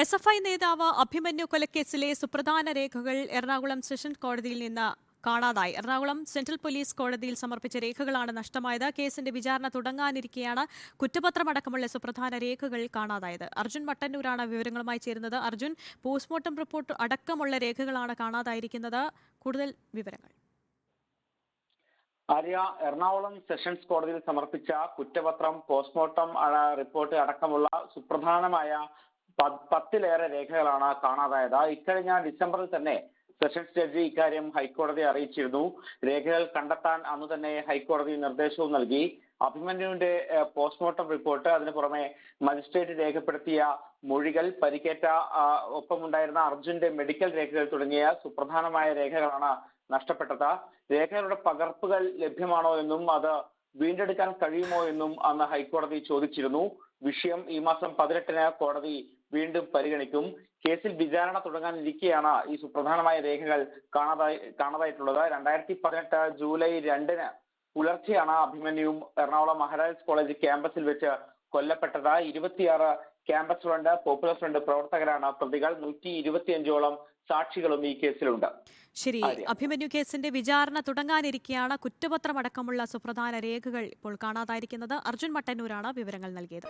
S F I നേതാവ് അഭിമന്യു കൊലക്കേസിലെ സുപ്രധാന രേഖകൾ എറണാകുളം സെഷൻ കോടതിയിൽ നിന്ന് കാണാതായി. എറണാകുളം സെൻട്രൽ പോലീസ് കോടതിയിൽ സമർപ്പിച്ച രേഖകളാണ് നഷ്ടമായത്. കേസിന്റെ വിചാരണ തുടങ്ങാനിരിക്കെയാണ് കുറ്റപത്രമടക്കമുള്ള സുപ്രധാന രേഖകൾ കാണാതായത്. അർജുൻ മട്ടന്നൂരാണ് വിവരങ്ങളുമായി ചേരുന്നത്. അർജുൻ പോസ്റ്റ്മോർട്ടം റിപ്പോർട്ട് അടക്കമുള്ള രേഖകളാണ് കാണാതായിരിക്കുന്നത്. കൂടുതൽ വിവരങ്ങൾ. ആര്യ എറണാകുളം സെഷൻസ് കോടതിയിൽ സമർപ്പിച്ച കുറ്റപത്രം പോസ്റ്റ്മോർട്ടം റിപ്പോർട്ട് അടക്കമുള്ള സുപ്രധാനമായ പത്തിലേറെ രേഖകളാണ് കാണാതായത്. ഇക്കഴിഞ്ഞ ഡിസംബറിൽ തന്നെ സെഷൻസ് ജഡ്ജി ഇക്കാര്യം ഹൈക്കോടതിയെ അറിയിച്ചിരുന്നു. രേഖകൾ കണ്ടെത്താൻ അന്ന് തന്നെ ഹൈക്കോടതി നിർദ്ദേശവും നൽകി. അഭിമന്യുവിന്റെ പോസ്റ്റ്മോർട്ടം റിപ്പോർട്ട് അതിനു പുറമെ മജിസ്ട്രേറ്റ് രേഖപ്പെടുത്തിയ മൊഴികൾ പരിക്കേറ്റ ഒപ്പമുണ്ടായിരുന്ന അർജുന്റെ മെഡിക്കൽ രേഖകൾ തുടങ്ങിയ സുപ്രധാനമായ രേഖകളാണ് നഷ്ടപ്പെട്ടത്. രേഖകളുടെ പകർപ്പുകൾ ലഭ്യമാണോ എന്നും അത് വീണ്ടെടുക്കാൻ കഴിയുമോ എന്നും അന്ന് ഹൈക്കോടതി ചോദിച്ചിരുന്നു. വിഷയം ഈ മാസം പതിനെട്ടിന് കോടതി വീണ്ടും പരിഗണിക്കും. കേസിൽ വിചാരണ തുടങ്ങാനിരിക്കെയാണ് ഈ സുപ്രധാനമായ രേഖകൾ കാണാതായി കാണാതായിട്ടുള്ളത്. രണ്ടായിരത്തി പതിനെട്ട് ജൂലൈ രണ്ടിന് പുലർച്ചെയാണ് അഭിമന്യുവും എറണാകുളം മഹാരാജ് കോളേജ് ക്യാമ്പസിൽ വെച്ച് കൊല്ലപ്പെട്ടത്. ഇരുപത്തിയാറ് ക്യാമ്പസ് ഫ്രണ്ട് പോപ്പുലർ ഫ്രണ്ട് പ്രവർത്തകരാണ് പ്രതികൾ. നൂറ്റി ഇരുപത്തിയഞ്ചോളം സാക്ഷികളും ഈ കേസിലുണ്ട്. ശരി അഭിമന്യു കേസിന്റെ വിചാരണ തുടങ്ങാനിരിക്കെയാണ് കുറ്റപത്രമടക്കമുള്ള സുപ്രധാന രേഖകൾ ഇപ്പോൾ കാണാതായിരിക്കുന്നത്. അർജുൻ മട്ടന്നൂരാണ് വിവരങ്ങൾ നൽകിയത്.